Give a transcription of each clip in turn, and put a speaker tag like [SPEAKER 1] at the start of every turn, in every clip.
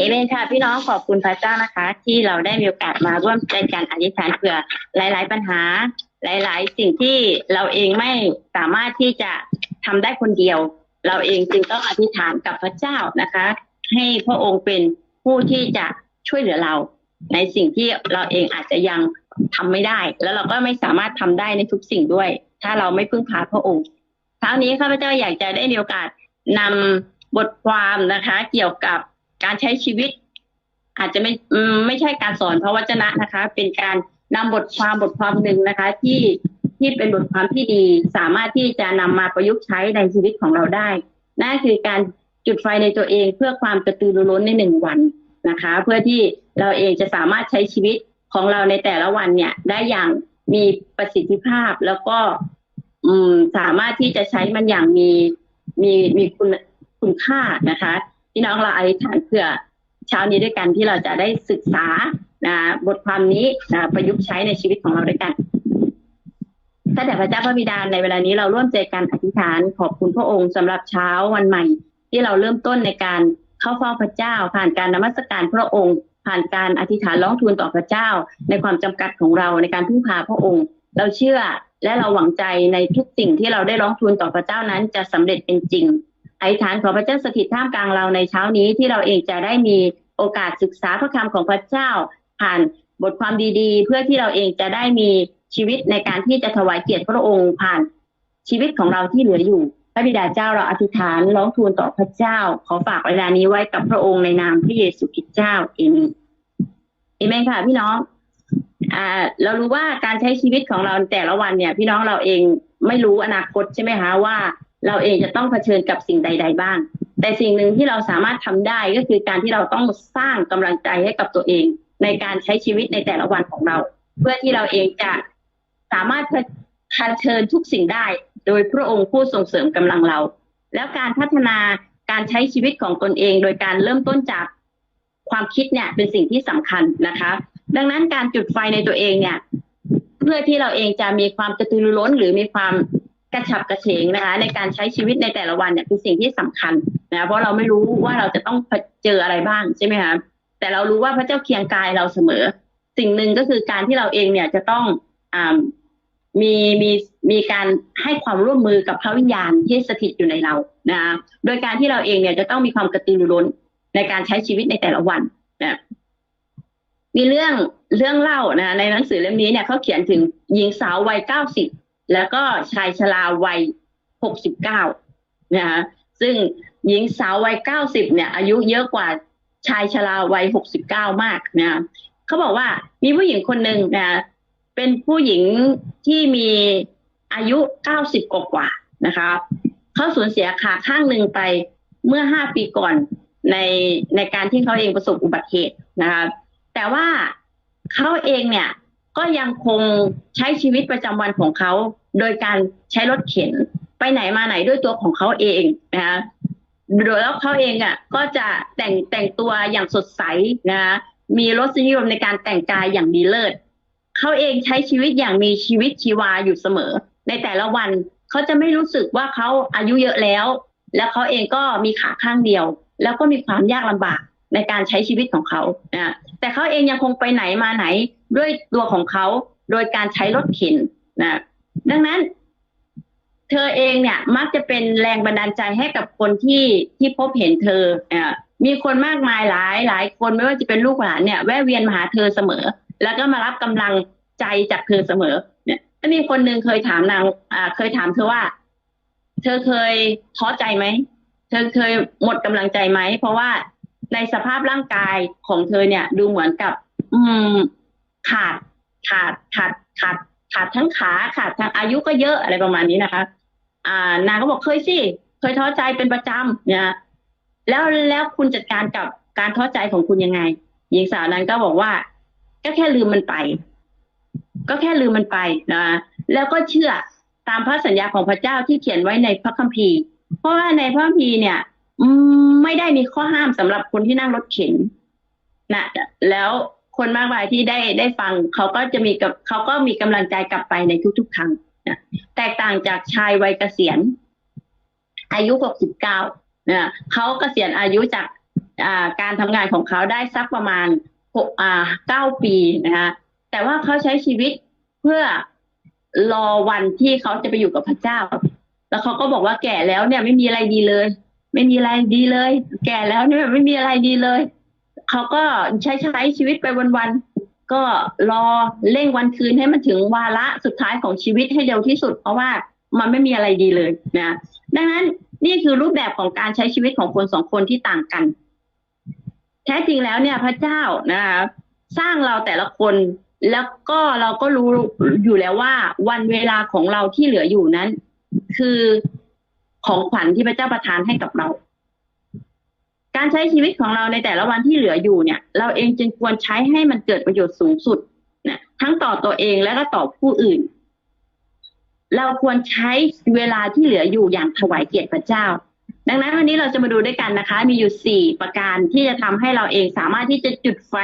[SPEAKER 1] เอเมนค่ะพี่น้องขอบคุณพระเจ้านะคะ ที่เราได้มีโอกาสมาร่วมใจกันอธิษฐานเผื่อหลาย ๆ ปัญหา หลาย ๆ สิ่งที่เราเองไม่สามารถที่จะทำได้คนเดียว เราเองจึงต้องอธิษฐานกับพระเจ้านะคะ ให้พระองค์เป็นผู้ที่จะช่วยเหลือเรา ในสิ่งที่เราเองอาจจะยังทำไม่ได้ แล้วเราก็ไม่สามารถทำได้ในทุกสิ่งด้วย ถ้าเราไม่พึ่งพาพระองค์เช้านี้ข้าพเจ้าอยากจะได้มีโอกาสนำบทความนะคะ เกี่ยวกับ การใช้ชีวิต อาจจะไม่ไม่ใช่การสอนพระวจนะนะคะ เป็นการนำบทความบทความหนึ่งนะคะ ที่ที่เป็นบทความที่ดีสามารถที่จะนำมาประยุกต์ใช้ในชีวิตของเราได้นั่นคือการจุดไฟในตัวเองเพื่อความกระตือรือร้นในหนึ่งวันนะคะ เพื่อที่เราเองจะสามารถใช้ชีวิตของเราในแต่ละวันเนี่ย ได้อย่างมีประสิทธิภาพแล้วก็อืมสามารถที่จะใช้มันอย่างมีมีมีคุณคุณค่านะคะ พี่น้องเราอธิษฐานเพื่อเช้านี้ด้วยกันที่เราจะได้ศึกษานะบทความนี้นะประยุกต์ใช้ในชีวิตของเราด้วยกันข้าแต่พระเจ้าพระบิดาในเวลานี้เราร่วมใจกันอธิษฐานขอบคุณพระองค์สำหรับเช้าวันใหม่ ที่เราเริ่มต้นในการเข้าเฝ้าพระเจ้า ผ่านการนมัสการพระองค์ ผ่านการอธิษฐานร้องทูลต่อพระเจ้า ในความจำกัดของเราในการพึ่งพาพระองค์ เราเชื่อและเราหวังใจในทุกสิ่งที่เราได้ร้องทูลต่อพระเจ้านั้นจะสำเร็จเป็นจริง อธิษฐานขอพระเจ้าสถิตท่ามกลางเราในเช้านี้ที่เราเองจะได้มีโอกาสศึกษาพระคำของพระเจ้า ผ่านบทความดีๆ เพื่อที่เราเองจะได้มีชีวิตในการที่จะถวายเกียรติพระองค์ผ่านชีวิตของเราที่เหลืออยู่ พระบิดาเจ้าเราอธิษฐานร้องทูลต่อพระเจ้า ขอฝากเวลานี้ไว้กับพระองค์ในนามพระเยซูคริสต์เจ้าเอเมนเอเมนค่ะพี่น้องอ่าเรารู้ว่าการใช้ชีวิตของเราแต่ละวันเนี่ย พี่น้องเราเองไม่รู้อนาคตใช่ไหมคะว่า เราเองจะต้องเผชิญกับสิ่งใด ๆ บ้าง แต่สิ่งหนึ่งที่เราสามารถทำได้ก็คือการที่เราต้องสร้างกำลังใจให้กับตัวเอง ในการใช้ชีวิตในแต่ละวันของเรา เพื่อที่เราเองจะสามารถเผชิญทุกสิ่งได้ โดยพระองค์ผู้ส่งเสริมกำลังเรา แล้วการพัฒนาการใช้ชีวิตของตนเอง โดยการเริ่มต้นจากความคิดเนี่ยเป็นสิ่งที่สำคัญนะคะ ดังนั้นการจุดไฟในตัวเองเนี่ย เพื่อที่เราเองจะมีความกระตือรือร้นหรือมีความ กระฉับกระเฉงนะคะ ในการใช้ชีวิตในแต่ละวันเนี่ยเป็นสิ่งที่สำคัญนะเพราะเราไม่รู้ว่าเราจะต้องเจออะไรบ้างใช่ไหมคะแต่เรารู้ว่าพระเจ้าเคียงกายเราเสมอ สิ่งหนึ่งก็คือการที่เราเองเนี่ยจะต้องอ่ามีมีมีการให้ความร่วมมือกับพระวิญญาณที่สถิตอยู่ในเรานะคะโดยการที่เราเองเนี่ยจะต้องมีความกระตือรือร้นในการใช้ชีวิตในแต่ละวันนะมีเรื่องเรื่องเล่านะในหนังสือเล่มนี้เนี่ยเขาเขียนถึงหญิงสาววัยเก้าสิบ แล้วก็ชายชราวัยหกสิบเก้านะคะซึ่งหญิงสาววัยเก้าสิบเนี่ย อายุเยอะกว่าชายชราวัยหกสิบเก้ามากนะเขาบอกว่ามีผู้หญิงคนหนึ่งนะเป็นผู้หญิงที่มีอายุเก้ากว่านะคะเขาสูญเสียขาข้างหนึ่งไปเมื่อห้าปีก่อนในในการที่เขาเองประสบอุบัติเหตุนะคะแต่ว่าเขาเองเนี่ย ก็ยังคงใช้ชีวิตประจำวันของเขา โดยการใช้รถเข็นไปไหนมาไหนด้วยตัวของเขาเองนะคะโดยแล้วเขาเองอะก็จะแต่งแต่งตัวอย่างสดใสนะคะมีรสนิยมในการแต่งกายอย่างดีเลิศเขาเองใช้ชีวิตอย่างมีชีวิตชีวาอยู่เสมอ ในแต่ละวันเขาจะไม่รู้สึกว่าเขาอายุเยอะแล้ว แล้วเขาเองก็มีขาข้างเดียว แล้วก็มีความยากลำบาก ในการใช้ชีวิตของเขานะแต่เขาเองยังคงไปไหนมาไหนด้วยตัวของเขาโดยการใช้รถเข็นนะดังนั้น เธอเองเนี่ย มักจะเป็นแรงบันดาลใจให้กับคนที่ที่พบเห็นเธออ่ามีคนมากมายหลายหลายคนไม่ว่าจะเป็นลูกหลานเนี่ยแวะเวียนมาหาเธอเสมอ แล้วก็มารับกำลังใจจากเธอเสมอ เนี่ยแล้วมีคนหนึ่งเคยถามนางอ่า เคยถามเธอว่า เธอเคยท้อใจไหมเธอเคยหมดกำลังใจไหมเพราะว่า ในสภาพร่างกายของเธอเนี่ย ดูเหมือนกับ อืมขาดขาดขาดขาดขาดทั้งขาขาดทั้งอายุก็เยอะอะไรประมาณนี้นะคะ อ่านางก็บอกเคยสิเคยท้อใจเป็นประจำเนี่ยแล้วแล้วคุณจัดการกับการท้อใจของคุณยังไง หญิงสาวนั้นก็บอกว่า ก็แค่ลืมมันไป ก็แค่ลืมมันไปนะแล้วก็เชื่อตามพระสัญญาของพระเจ้าที่เขียนไว้ในพระคัมภีร์ เพราะว่าในพระคัมภีร์เนี่ย ไม่ได้มีข้อห้ามสำหรับคนที่นั่งรถเข็นนะแล้วคนมากมายที่ได้ได้ฟังเขาก็จะมีกับเขาก็มีกำลังใจกลับไปในทุก ๆ ครั้งนะแตกต่างจากชายวัยเกษียณ อายุหกสิบเก้านะเขาเกษียณอายุจากอ่าการทำงานของเขาได้สักประมาณหกอ่าเก้าปีนะคะแต่ว่าเขาใช้ชีวิตเพื่อรอวันที่เขาจะไปอยู่กับพระเจ้า แล้วเขาก็บอกว่าแก่แล้วเนี่ยไม่มีอะไรดีเลย ไม่มีอะไรดีเลย แก่แล้วเนี่ยไม่มีอะไรดีเลยเขาก็ใช้ใช้ชีวิตไปวันๆก็รอเร่งวันคืนให้มันถึงวาระสุดท้ายของชีวิตให้เร็วที่สุด เพราะว่ามันไม่มีอะไรดีเลยนะดังนั้นนี่คือรูปแบบของการใช้ชีวิตของคนสองคนที่ต่างกัน แท้จริงแล้วเนี่ยพระเจ้านะคะสร้างเราแต่ละคนแล้วก็เราก็รู้อยู่แล้วว่าวันเวลาของเราที่เหลืออยู่นั้น คือ ของขวัญที่พระเจ้าประทานให้กับเรา การใช้ชีวิตของเราในแต่ละวันที่เหลืออยู่เนี่ย เราเองจึงควรใช้ให้มันเกิดประโยชน์สูงสุดนะทั้งต่อตัวเองและก็ต่อผู้อื่น เราควรใช้เวลาที่เหลืออยู่อย่างถวายเกียรติพระเจ้า ดังนั้นวันนี้เราจะมาดูด้วยกันนะคะ มีอยู่สี่ประการที่จะทำให้เราเองสามารถที่จะจุดไฟ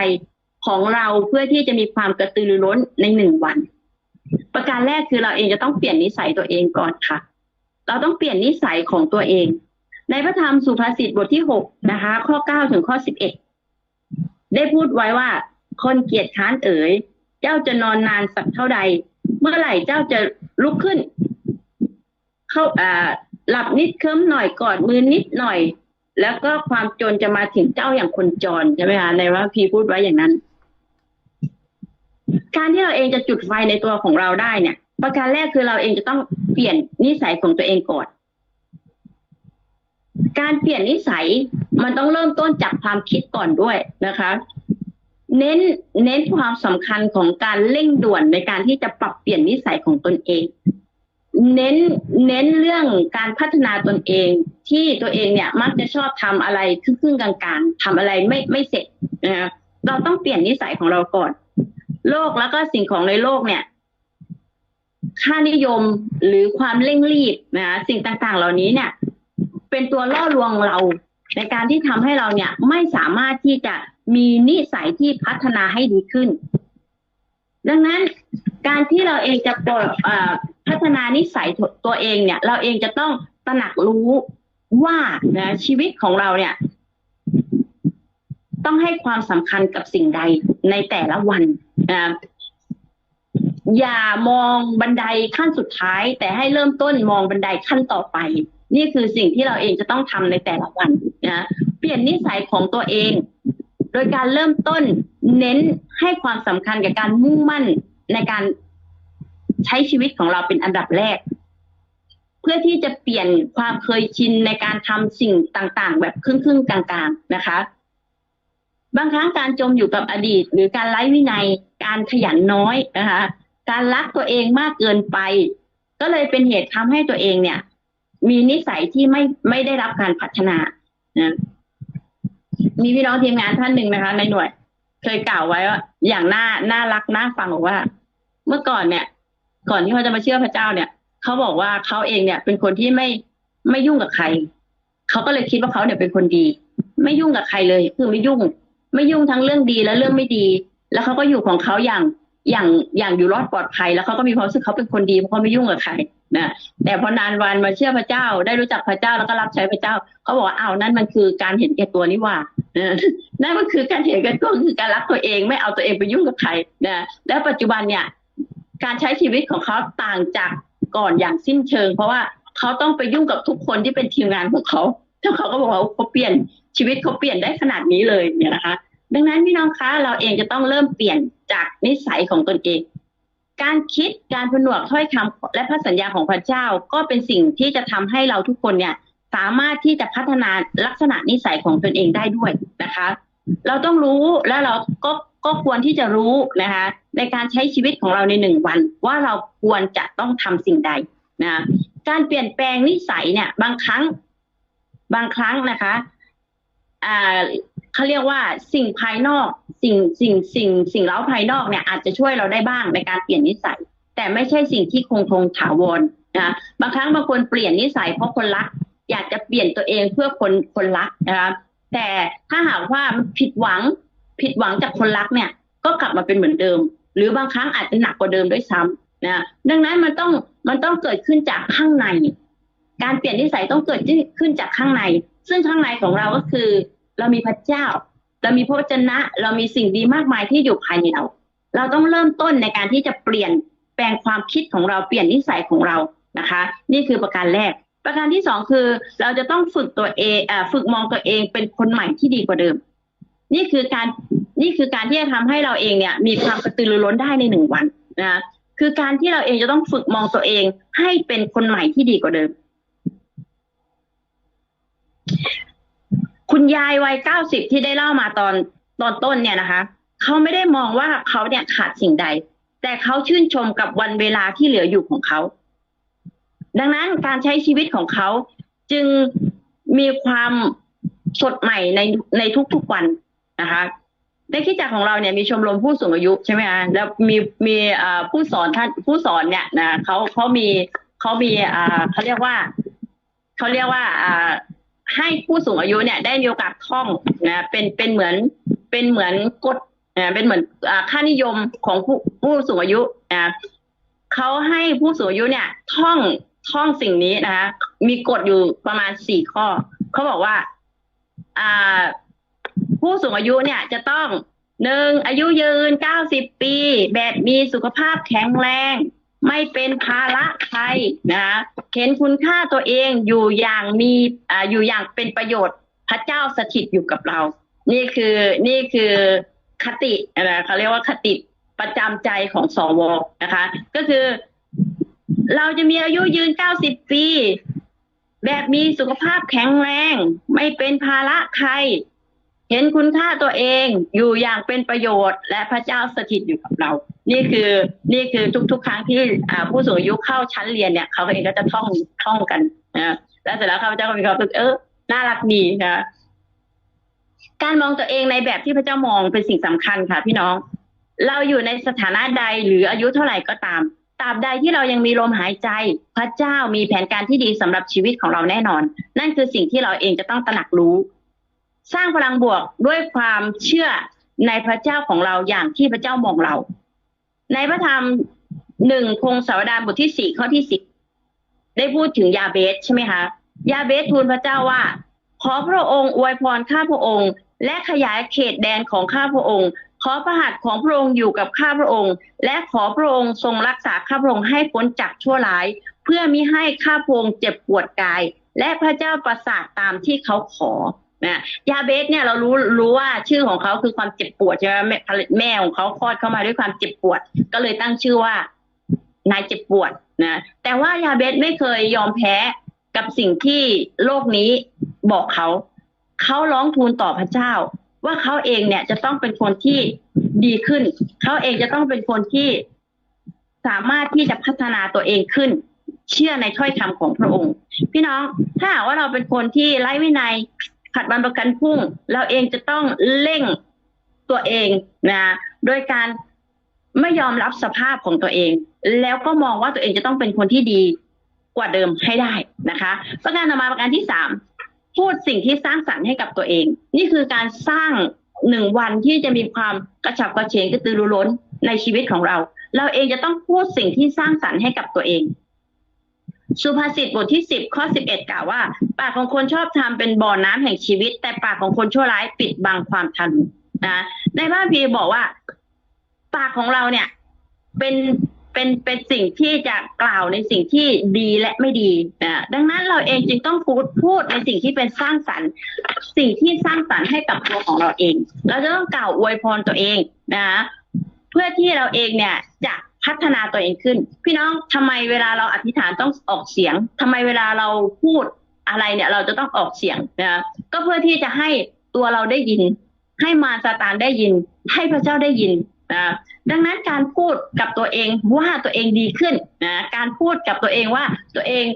[SPEAKER 1] ของเราเพื่อที่จะมีความกระตือรือร้นในหนึ่งวัน ประการแรกคือเราเองจะต้องเปลี่ยนนิสัยตัวเองก่อนค่ะ เราต้องเปลี่ยนนิสัยของตัวเอง ในพระธรรมสุภาษิตบทที่หกนะคะ ข้อเก้าถึงข้อสิบเอ็ดได้พูดไว้ว่า คนเกียจค้านเอ๋ย เจ้าจะนอนนานสักเท่าใด เมื่อไหร่เจ้าจะลุกขึ้น เข้าอ่าหลับนิดเคลิ้มหน่อยกอดมือนิดหน่อย แล้วก็ความจนจะมาถึงเจ้าอย่างคนจรใช่ไหมคะในว่าพีพูดไว้อย่างนั้น การที่เราเองจะจุดไฟในตัวของเราได้เนี่ย ประการแรกคือเราเองจะต้องเปลี่ยนนิสัยของตัวเองก่อน การเปลี่ยนนิสัยมันต้องเริ่มต้นจากความคิดก่อนด้วยนะคะ เน้นเน้นความสำคัญของการเร่งด่วนในการที่จะปรับเปลี่ยนนิสัยของตนเอง เน้นเน้นเรื่องการพัฒนาตนเอง ที่ตัวเองเนี่ยมักจะชอบทำอะไรครึ่งๆกลางๆทำอะไรไม่ไม่เสร็จนะคะเราต้องเปลี่ยนนิสัยของเราก่อน โลกแล้วก็สิ่งของในโลกเนี่ย ค่านิยมหรือความเร่งรีบนะคะสิ่งต่างๆ เหล่านี้เนี่ย เป็นตัวล่อลวงเรา ในการที่ทำให้เราเนี่ยไม่สามารถที่จะมีนิสัยที่พัฒนาให้ดีขึ้น ดังนั้นการที่เราเองจะปลดเอ่อพัฒนานิสัยตัวเองเนี่ย เราเองจะต้องตระหนักรู้ว่านะชีวิตของเราเนี่ย ต้องให้ความสำคัญกับสิ่งใดในแต่ละวันนะ อย่ามองบันไดขั้นสุดท้าย แต่ให้เริ่มต้นมองบันไดขั้นต่อไป นี่คือสิ่งที่เราเองจะต้องทำในแต่ละวันนะเปลี่ยนนิสัยของตัวเอง โดยการเริ่มต้นเน้นให้ความสำคัญกับการมุ่งมั่นในการใช้ชีวิตของเราเป็นอันดับแรก เพื่อที่จะเปลี่ยนความเคยชินในการทำสิ่งต่างๆ แบบครึ่งๆกลางๆนะคะ บางครั้งการจมอยู่กับอดีต หรือการไร้วินัยการขยันน้อยนะคะ การรักตัวเองมากเกินไป ก็เลยเป็นเหตุทำให้ตัวเองเนี่ย มีนิสัยที่ไม่ไม่ได้รับการพัฒนานะมีพี่น้องทีมงานท่านหนึ่งนะคะ ในหน่วย เคยกล่าวไว้ว่าอย่างน่าน่ารักน่าฟังบอกว่า เมื่อก่อนเนี่ย ก่อนที่เขาจะมาเชื่อพระเจ้าเนี่ยเขาบอกว่าเขาเองเนี่ย เป็นคนที่ไม่ไม่ยุ่งกับใครเขาก็เลยคิดว่าเขาเนี่ยเป็นคนดี ไม่ยุ่งกับใครเลย คือไม่ยุ่ง ไม่ยุ่งทั้งเรื่องดีและเรื่องไม่ดี แล้วเขาก็อยู่ของเขาอย่าง อย่างอย่างอยู่รอดปลอดภัย แล้วเขาก็มีความรู้สึกเขาเป็นคนดีเพราะเขาไม่ยุ่งกับใครนะแต่พอนานวันมาเชื่อพระเจ้า ได้รู้จักพระเจ้าแล้วก็รับใช้พระเจ้าเขาบอกว่าอ้าวนั่นมันคือการเห็นแก่ตัวนี่ว่านะนั่นมันคือการเห็นแก่ตัวคือการรักตัวเองไม่เอาตัวเองไปยุ่งกับใครนะแล้วปัจจุบันเนี่ย การใช้ชีวิตของเขาต่างจากก่อนอย่างสิ้นเชิง เพราะว่าเขาต้องไปยุ่งกับทุกคนที่เป็นทีมงานของเขาแล้วเขาก็บอกว่าเขาเปลี่ยนชีวิตเขาเปลี่ยนได้ขนาดนี้เลยเนี่ยนะคะ ดังนั้นพี่น้องคะเราเองจะต้องเริ่มเปลี่ยน จากนิสัยของตนเอง การคิดการผนวกถ้อยคำและพระสัญญาของพระเจ้าก็เป็นสิ่งที่จะทำให้เราทุกคนเนี่ยสามารถที่จะพัฒนาลักษณะนิสัยของตนเองได้ด้วยนะคะ เราต้องรู้แล้วเราก็ก็ควรที่จะรู้นะคะ ในการใช้ชีวิตของเราในหนึ่งวัน ว่าเราควรจะต้องทำสิ่งใดนะการเปลี่ยนแปลงนิสัยเนี่ย บางครั้งบางครั้งนะคะอ่า เขาเรียกว่าสิ่งภายนอกสิ่งสิ่งสิ่งสิ่งเล้าภายนอกเนี่ยอาจจะช่วยเราได้บ้างในการเปลี่ยนนิสัย แต่ไม่ใช่สิ่งที่คงทงถาวรนะบางครั้งบางคนเปลี่ยนนิสัยเพราะคนรัก อยากจะเปลี่ยนตัวเองเพื่อคนคนรักนะคะแต่ถ้าหากว่าผิดหวังผิดหวังจากคนรักเนี่ย ก็กลับมาเป็นเหมือนเดิม หรือบางครั้งอาจจะหนักกว่าเดิมด้วยซ้ำนะดังนั้นมันต้องมันต้องเกิดขึ้นจากข้างใน การเปลี่ยนนิสัยต้องเกิดขึ้นจากข้างใน ซึ่งข้างในของเราก็คือ เรามีพระเจ้า เรามีพระวจนะ เรามีสิ่งดีมากมายที่อยู่ภายในเรา เราต้องเริ่มต้นในการที่จะเปลี่ยนแปลงความคิดของเราเปลี่ยนนิสัยของเรานะคะ นี่คือประการแรก ประการที่สองคือ เราจะต้องฝึกตัวเองฝึกมองตัวเองเป็นคนใหม่ที่ดีกว่าเดิม นี่คือการนี่คือการที่จะทำให้เราเองเนี่ย มีความกระตือรือร้นได้ในหนึ่งวันนะคือการที่เราเองจะต้องฝึกมองตัวเองให้เป็นคนใหม่ที่ดีกว่าเดิม คุณยายวัยเก้าสิบที่ได้เล่ามาตอนตอนต้นเนี่ยนะคะเขาไม่ได้มองว่าเขาเนี่ยขาดสิ่งใด แต่เขาชื่นชมกับวันเวลาที่เหลืออยู่ของเขาดังนั้นการใช้ชีวิตของเขาจึงมีความสดใหม่ในในทุกๆวันนะคะในคิดจักรของเราเนี่ยมีชมรมผู้สูงอายุใช่ไหมคะแล้วมีมีผู้สอนท่านผู้สอนเนี่ยนะเขาเขามีเขามีเขาเรียกว่าเขาเรียกว่า ให้ผู้สูงอายุเนี่ยได้มีโอกาสท่องนะเป็นเป็นเหมือนเป็นเหมือนกฎนะเป็นเหมือนค่านิยมของผู้ผู้สูงอายุนะเขาให้ผู้สูงอายุเนี่ย ท่องท่องสิ่งนี้นะคะมีกฎอยู่ประมาณสี่ข้อเขาบอกว่า อ่า ผู้สูงอายุเนี่ย จะต้องหนึ่งอายุยืนเก้าสิบปี แบบมีสุขภาพแข็งแรง ไม่เป็นภาระใครนะคะเห็นคุณค่าตัวเองอยู่อย่างมีอ่าอยู่อย่างเป็นประโยชน์พระเจ้าสถิตอยู่กับเรา นี่คือนี่คือคตินะเขาเรียกว่าคติประจำใจของสวนะคะ ก็คือ เราจะมีอายุยืนเก้าสิบปี แบบมีสุขภาพแข็งแรง ไม่เป็นภาระใคร เห็นคุณค่าตัวเองอยู่อย่างเป็นประโยชน์ และพระเจ้าสถิตอยู่กับเรา นี่คือนี่คือทุก ๆ ครั้งที่อ่าผู้สูงอายุเข้าชั้นเรียนเนี่ยเขาเองก็จะท่องท่องกันนะแล้วเสร็จแล้วข้าพเจ้าก็มีความรู้สึกเออน่ารักดีนะการมองตัวเองในแบบที่พระเจ้ามองเป็นสิ่งสำคัญค่ะ พี่น้อง เราอยู่ในสถานะใดหรืออายุเท่าไหร่ก็ตามตราบใดที่เรายังมีลมหายใจ พระเจ้ามีแผนการที่ดีสำหรับชีวิตของเราแน่นอน นั่นคือสิ่งที่เราเองจะต้องตระหนักรู้ สร้างพลังบวกด้วยความเชื่อในพระเจ้าของเราอย่างที่พระเจ้ามองเรา ในพระธรรมหนึ่งพงศาวดารบทที่สี่ข้อที่สิบได้พูดถึงยาเบสใช่ไหมคะ ยาเบสทูลพระเจ้าว่า ขอพระองค์อวยพรข้าพระองค์ และขยายเขตแดนของข้าพระองค์ ขอพระหัตถ์ของพระองค์อยู่กับข้าพระองค์ และขอพระองค์ทรงรักษาข้าพระองค์ให้พ้นจากชั่วร้าย เพื่อมิให้ข้าพระองค์เจ็บปวดกาย และพระเจ้าประสาทตามที่เขาขอ นะยาเบสเนี่ยเรารู้รู้ว่าชื่อของเขาคือความเจ็บปวดใช่ไหมแม่แม่ของเขาคลอดเข้ามาด้วยความเจ็บปวด ก็เลยตั้งชื่อว่านายเจ็บปวดนะแต่ว่ายาเบสไม่เคยยอมแพ้กับสิ่งที่โลกนี้บอกเขา เขาร้องทูลต่อพระเจ้า ว่าเขาเองเนี่ยจะต้องเป็นคนที่ดีขึ้น เขาเองจะต้องเป็นคนที่สามารถที่จะพัฒนาตัวเองขึ้น เชื่อในถ้อยคำของพระองค์ พี่น้องถ้าหากว่าเราเป็นคนที่ไร้วินัย ขัดวันประกันพรุ่ง เราเองจะต้องเร่งตัวเองนะโดยการไม่ยอมรับสภาพของตัวเอง แล้วก็มองว่าตัวเองจะต้องเป็นคนที่ดีกว่าเดิมให้ได้นะคะ ประการต่อมาประการที่สามพูดสิ่งที่สร้างสรรค์ให้กับตัวเอง นี่คือการสร้างหนึ่งวันที่จะมีความกระฉับกระเฉงกระตือรือร้นในชีวิตของเรา เราเองจะต้องพูดสิ่งที่สร้างสรรค์ให้กับตัวเอง สุภาษิตบทที่สิบข้อสิบเอ็ดกล่าวว่า ปากของคนชอบทำเป็นบ่อน้ำแห่งชีวิต แต่ปากของคนชั่วร้ายปิดบังความทันนะในบ้านพีบอกว่า ปากของเราเนี่ย เป็นเป็นเป็นสิ่งที่จะกล่าวในสิ่งที่ดีและไม่ดีนะดังนั้นเราเองจึงต้องพูดพูดในสิ่งที่เป็นสร้างสรรค์ สิ่งที่สร้างสรรค์ให้กับตัวของเราเอง เราจะต้องกล่าวอวยพรตัวเองนะเพื่อที่เราเองเนี่ยจะ พัฒนาตัวเองขึ้น พี่น้องทำไมเวลาเราอธิษฐานต้องออกเสียงทำไมเวลาเราพูดอะไรเนี่ย เราจะต้องออกเสียงนะก็เพื่อที่จะให้ตัวเราได้ยิน ให้มารซาตานได้ยิน ให้พระเจ้าได้ยินนะดังนั้นการพูดกับตัวเองว่าตัวเองดีขึ้นนะการพูดกับตัวเองว่าตัวเอง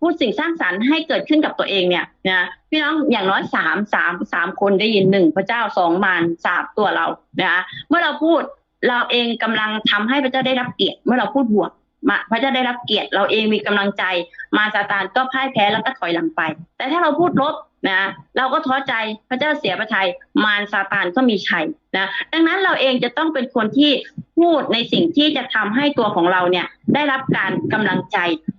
[SPEAKER 1] พูดสิ่งสร้างสรรค์ให้เกิดขึ้นกับตัวเองเนี่ยนะพี่น้องอย่างน้อยสามสามสามคนได้ยินหนึ่งพระเจ้าสองมารสามตัวเรานะเมื่อเราพูด เราเองกำลังทำให้พระเจ้าได้รับเกียรติเมื่อเราพูดบวกมาพระเจ้าได้รับเกียรติเราเองมีกำลังใจ มารซาตานก็พ่ายแพ้แล้วก็ถอยหลังไป แต่ถ้าเราพูดลบนะเราก็ท้อใจพระเจ้าเสียพระทัยมารซาตานก็มีชัยนะดังนั้นเราเองจะต้องเป็นคนที่พูดในสิ่งที่จะทำให้ตัวของเราเนี่ยได้รับการกำลังใจ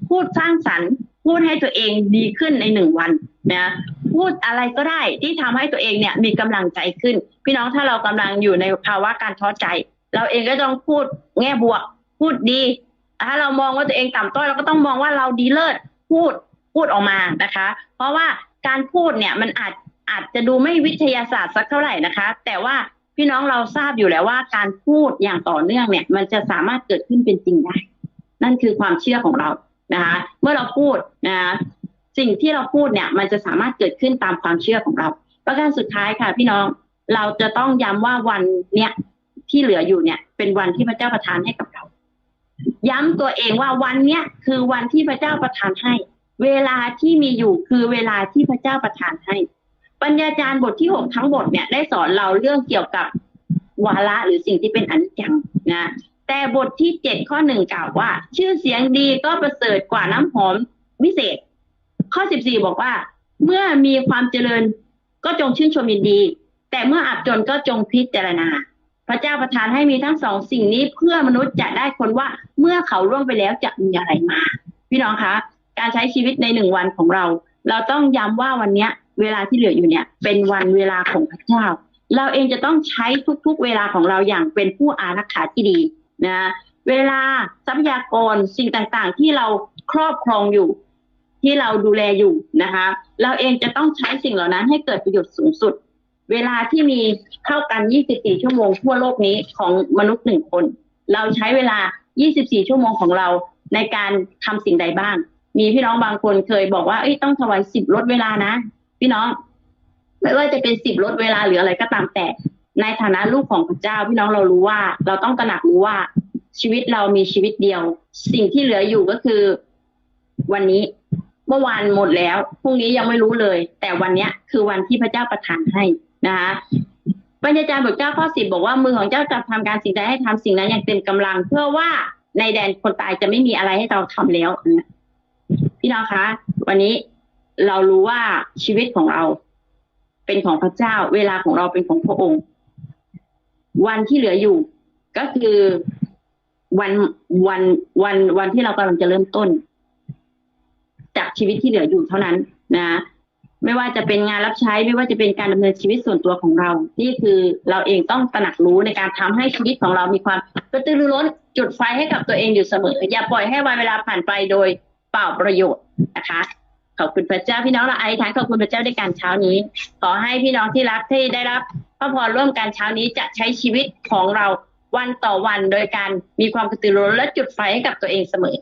[SPEAKER 1] พูดสร้างสรรค์พูดให้ตัวเองดีขึ้นในหนึ่งวันนะพูพูดอะไรก็ได้ที่ทำให้ตัวเองเนี่ยมีกำลังใจขึ้น พี่น้องถ้าเรากำลังอยู่ในภาวะการท้อใจ เราเองก็ต้องพูดแง่บวก พูดดีถ้าเรามองว่าตัวเองต่ำต้อยเราก็ต้องมองว่าเราดีเลิศพูดพูดออกมานะคะ เพราะว่าการพูดเนี่ยมันอาจอาจจะดูไม่วิทยาศาสตร์สักเท่าไหร่นะคะ แต่ว่าพี่น้องเราทราบอยู่แล้วว่าการพูดอย่างต่อเนื่องเนี่ย มันจะสามารถเกิดขึ้นเป็นจริงได้ นั่นคือความเชื่อของเรานะคะ เมื่อเราพูดนะคะสิ่งที่เราพูดเนี่ย มันจะสามารถเกิดขึ้นตามความเชื่อของเรา ประการสุดท้ายค่ะ พี่น้องเราจะต้องย้ำว่าวันเนี้ย ที่เหลืออยู่เนี่ย เป็นวันที่พระเจ้าประทานให้กับเรา ย้ำตัวเองว่าวันเนี้ยคือวันที่พระเจ้าประทานให้ เวลาที่มีอยู่คือเวลาที่พระเจ้าประทานให้ ปัญญาจารย์บทที่หกทั้งบทเนี่ยได้สอนเราเรื่องเกี่ยวกับวาระหรือสิ่งที่เป็นอนิจจังนะแต่บทที่เจ็ดข้อหนึ่งกล่าวว่า ชื่อเสียงดีก็ประเสริฐกว่าน้ำหอมวิเศษ ข้อสิบสี่บอกว่า เมื่อมีความเจริญก็จงชื่นชมยินดี แต่เมื่ออับจนก็จงพิจารณา พระเจ้าประทานให้มีทั้งสองสิ่งนี้เพื่อมนุษย์จะได้คนว่าเมื่อเขาล่วงไปแล้วจะมีอะไรมา พี่น้องคะการใช้ชีวิตในหนึ่งวันของเรา เราต้องย้ำว่าวันเนี้ยเวลาที่เหลืออยู่เนี่ย เป็นวันเวลาของพระเจ้า เราเองจะต้องใช้ทุกๆ เวลาของเราอย่างเป็นผู้อารักขาที่ดีนะเวลาทรัพยากรสิ่งต่างๆ ที่เราครอบครองอยู่ ที่เราดูแลอยู่นะคะ เราเองจะต้องใช้สิ่งเหล่านั้นให้เกิดประโยชน์สูงสุด เวลาที่มีเท่ากัน 24 ชั่วโมงทั่วโลกนี้ของมนุษย์หนึ่งคน เราใช้เวลา 24 ชั่วโมงของเราในการทำสิ่งใดบ้าง มีพี่น้องบางคนเคยบอกว่าเอ้ยต้องถวายสิบลดเวลานะ พี่น้อง ไม่ว่าจะเป็นสิบลดเวลาหรืออะไรก็ตามแต่ ในฐานะลูกของพระเจ้า พี่น้องเรารู้ว่า เราต้องตระหนักรู้ว่าชีวิตเรามีชีวิตเดียว สิ่งที่เหลืออยู่ก็คือ วันนี้เมื่อวานหมดแล้วพรุ่งนี้ยังไม่รู้เลย แต่วันเนี้ยคือวันที่พระเจ้าประทานให้ นะคะปัญญาจารย์บทเจ้าข้อสิบบอกว่ามือของเจ้าจะทำการสิ่งใดให้ทำสิ่งนั้นอย่างเต็มกำลัง เพื่อว่าในแดนคนตายจะไม่มีอะไรให้เราทำแล้วพี่น้องคะ วันนี้เรารู้ว่าชีวิตของเราเป็นของพระเจ้า เวลาของเราเป็นของพระองค์ วันที่เหลืออยู่ ก็คือวันวันวันวันที่เรากำลังจะเริ่มต้น จากชีวิตที่เหลืออยู่เท่านั้นนะ ไม่ว่าจะเป็นงานรับใช้ไม่ว่าจะเป็นการดำเนินชีวิตส่วนตัวของเรา นี่คือเราเองต้องตระหนักรู้ในการทำให้ชีวิตของเรามีความกระตือรือร้นจุดไฟให้กับตัวเองอยู่เสมอ อย่าปล่อยให้วันเวลาผ่านไปโดยเปล่าประโยชน์นะคะขอบคุณพระเจ้าพี่น้องเราไอ้ทานขอบคุณพระเจ้าด้วยการเช้านี้ ขอให้พี่น้องที่รักที่ได้รับพระพรร่วมกันเช้านี้จะใช้ชีวิตของเราวันต่อวันโดยการมีความกระตือรือร้นและจุดไฟให้กับตัวเองเสมอ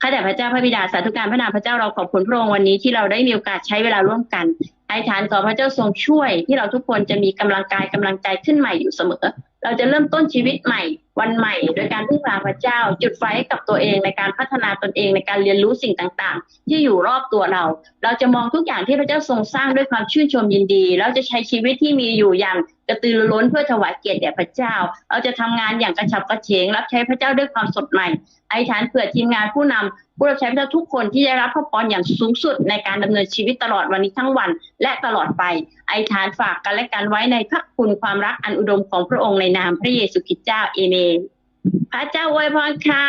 [SPEAKER 1] ข้าแต่พระเจ้าพระบิดาสาธุการพระนามพระเจ้าเราขอบคุณพระองค์วันนี้ที่เราได้มีโอกาสใช้เวลาร่วมกันไอฐานขอพระเจ้าทรงช่วย ที่เราทุกคนจะมีกำลังกายกำลังใจขึ้นใหม่อยู่เสมอ เราจะเริ่มต้นชีวิตใหม่ วันใหม่ โดยการพึ่งพาพระเจ้า จุดไฟให้กับตัวเองในการพัฒนาตนเองในการเรียนรู้สิ่งต่างๆ ที่อยู่รอบตัวเรา เราจะมองทุกอย่างที่พระเจ้าทรงสร้างด้วยความชื่นชมยินดี แล้วจะใช้ชีวิตที่มีอยู่อย่าง กระตือรือร้นเพื่อถวายเกียรติแด่พระเจ้า เราจะทำงานอย่างกระฉับกระเฉง รับใช้พระเจ้าด้วยความสดใหม่ ไอฐานเผื่อทีมงานผู้นำผู้รับใช้พระเจ้าทุกคนที่ได้รับพระพรอย่างสูงสุดในการดำเนินชีวิตตลอดวันนี้ทั้งวันและตลอดไป ไอฐานฝากกันและกันไว้ในพระคุณความรักอันอุดมของพระองค์ในนามพระเยซูคริสต์เจ้าเอเมนพระเจ้าอวยพรค่ะ